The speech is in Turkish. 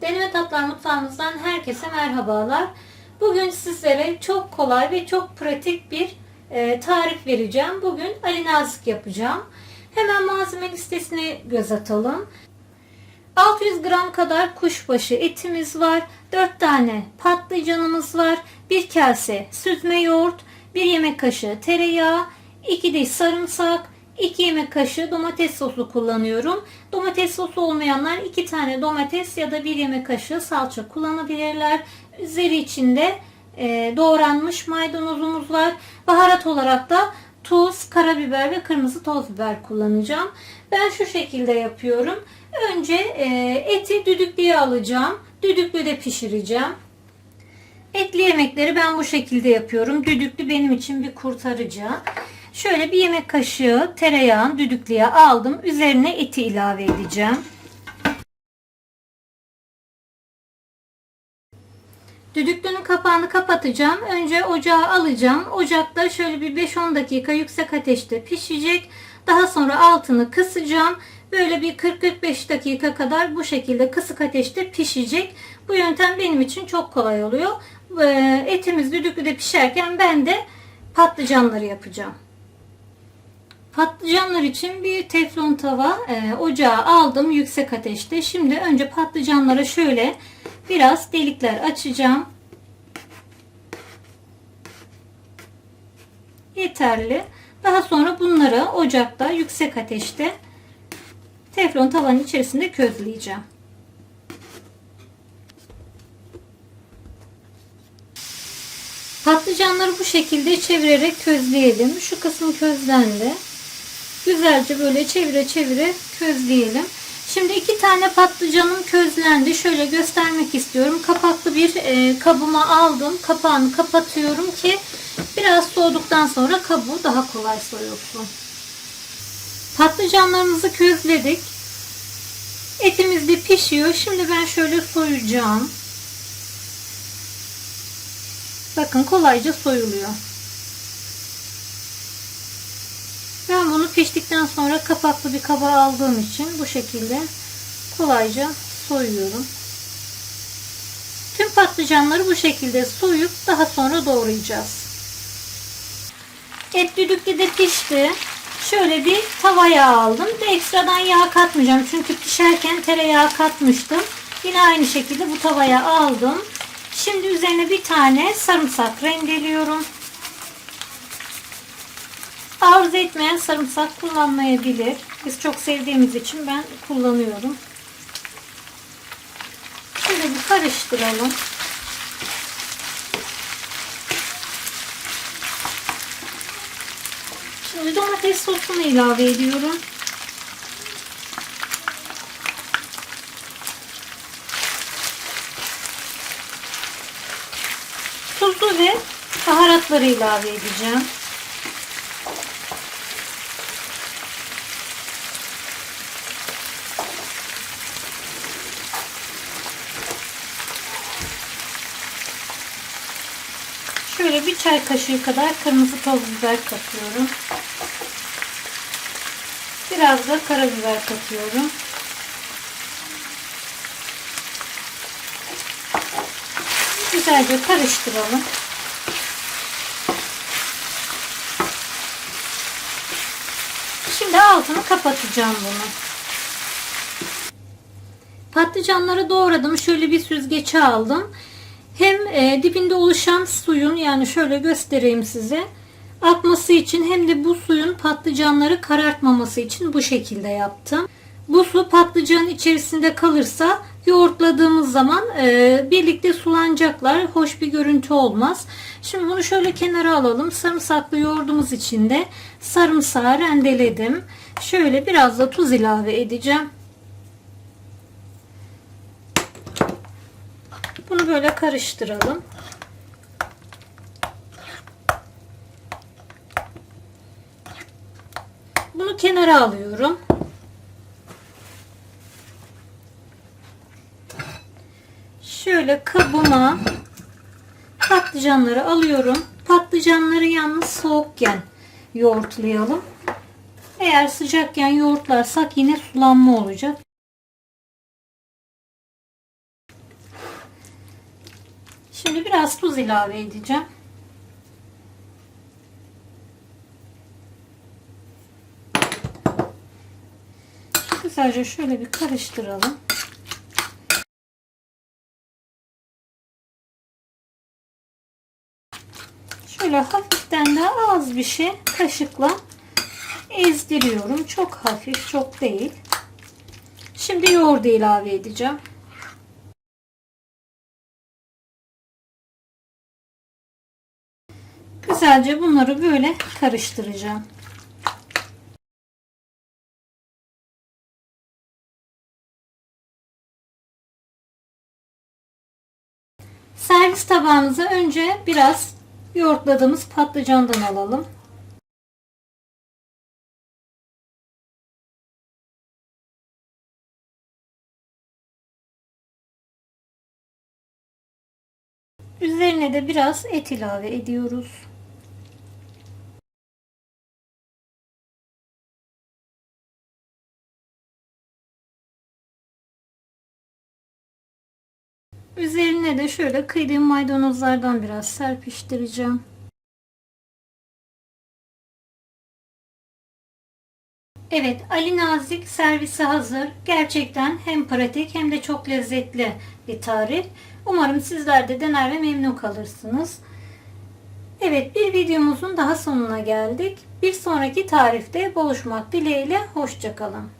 Deneme Tatlar Mutfağımızdan herkese merhabalar. Bugün sizlere çok kolay ve çok pratik bir e, tarif vereceğim. Bugün Ali Nazik yapacağım. Hemen malzeme listesine göz atalım. 600 gram kadar kuşbaşı etimiz var. 4 tane patlıcanımız var. 1 kase süzme yoğurt, 1 yemek kaşığı tereyağı, 2 diş sarımsak, 2 yemek kaşığı domates sosu kullanıyorum. Domates sosu olmayanlar 2 tane domates ya da 1 yemek kaşığı salça kullanabilirler. Üzeri içinde e, doğranmış maydanozumuz var. Baharat olarak da tuz, karabiber ve kırmızı toz biber kullanacağım. Ben şu şekilde yapıyorum. Önce e, eti düdüklüye alacağım. Düdüklüde pişireceğim. Etli yemekleri ben bu şekilde yapıyorum. Düdüklü benim için bir kurtarıcı. Şöyle bir yemek kaşığı tereyağını düdüklüye aldım. Üzerine eti ilave edeceğim. Düdüklünün kapağını kapatacağım. Önce ocağa alacağım. Ocakta şöyle bir 5-10 dakika yüksek ateşte pişecek. Daha sonra altını kısacağım. Böyle bir 40-45 dakika kadar bu şekilde kısık ateşte pişecek. Bu yöntem benim için çok kolay oluyor. Ee, Etimiz düdüklüde pişerken ben de patlıcanları yapacağım. Patlıcanlar için bir teflon tava e, ocağa aldım yüksek ateşte. Şimdi önce patlıcanlara şöyle biraz delikler açacağım. Yeterli. Daha sonra bunları ocakta yüksek ateşte teflon tavanın içerisinde közleyeceğim. Patlıcanları bu şekilde çevirerek közleyelim. Şu kısım közlendi. Güzelce böyle çevire çevire közleyelim. Şimdi iki tane patlıcanım közlendi. Şöyle göstermek istiyorum. Kapaklı bir e, kabıma aldım. Kapağını kapatıyorum ki biraz soğuduktan sonra kabuğu daha kolay soyulsun. Patlıcanlarımızı közledik. Etimiz de pişiyor. Şimdi ben şöyle soyacağım. Bakın kolayca soyuluyor. Ben bunu piştikten sonra kapaklı bir kaba aldığım için bu şekilde kolayca soyuyorum. Tüm patlıcanları bu şekilde soyup daha sonra doğrayacağız. Et düdüklü de pişti. Şöyle bir tavaya aldım. Bir ekstradan yağ katmayacağım. Çünkü pişerken tereyağı katmıştım. Yine aynı şekilde bu tavaya aldım. Şimdi üzerine bir tane sarımsak rendeliyorum. Arzu etmeyen sarımsak kullanmayabilir. Biz çok sevdiğimiz için ben kullanıyorum. Şöyle bir karıştıralım. Şimdi domates sosunu ilave ediyorum. Tuzu ve baharatları ilave edeceğim. Şöyle bir çay kaşığı kadar kırmızı toz biber katıyorum. Biraz da karabiber katıyorum. Güzelce karıştıralım. Şimdi altını kapatacağım bunu. Patlıcanları doğradım. Şöyle bir süzgece aldım. Hem e, dibinde oluşan suyun yani şöyle göstereyim size akması için hem de bu suyun patlıcanları karartmaması için bu şekilde yaptım. Bu su patlıcanın içerisinde kalırsa yoğurtladığımız zaman e, birlikte sulanacaklar. Hoş bir görüntü olmaz. Şimdi bunu şöyle kenara alalım. Sarımsaklı yoğurdumuz için de sarımsağı rendeledim. Şöyle biraz da tuz ilave edeceğim. Bunu böyle karıştıralım. Bunu kenara alıyorum. Şöyle kabıma patlıcanları alıyorum. Patlıcanları yalnız soğukken yoğurtlayalım. Eğer sıcakken yoğurtlarsak yine sulanma olacak. Şimdi biraz tuz ilave edeceğim. Güzelce şöyle bir karıştıralım. Şöyle hafiften de az bir şey kaşıkla ezdiriyorum. Çok hafif, çok değil. Şimdi yoğurdu ilave edeceğim. Güzelce bunları böyle karıştıracağım. Servis tabağımıza önce biraz yoğurtladığımız patlıcandan alalım. Üzerine de biraz et ilave ediyoruz. Üzerine de şöyle kıydığım maydanozlardan biraz serpiştireceğim. Evet, Ali Nazik servisi hazır. Gerçekten hem pratik hem de çok lezzetli bir tarif. Umarım sizler de dener ve memnun kalırsınız. Evet, bir videomuzun daha sonuna geldik. Bir sonraki tarifte buluşmak dileğiyle. Hoşçakalın.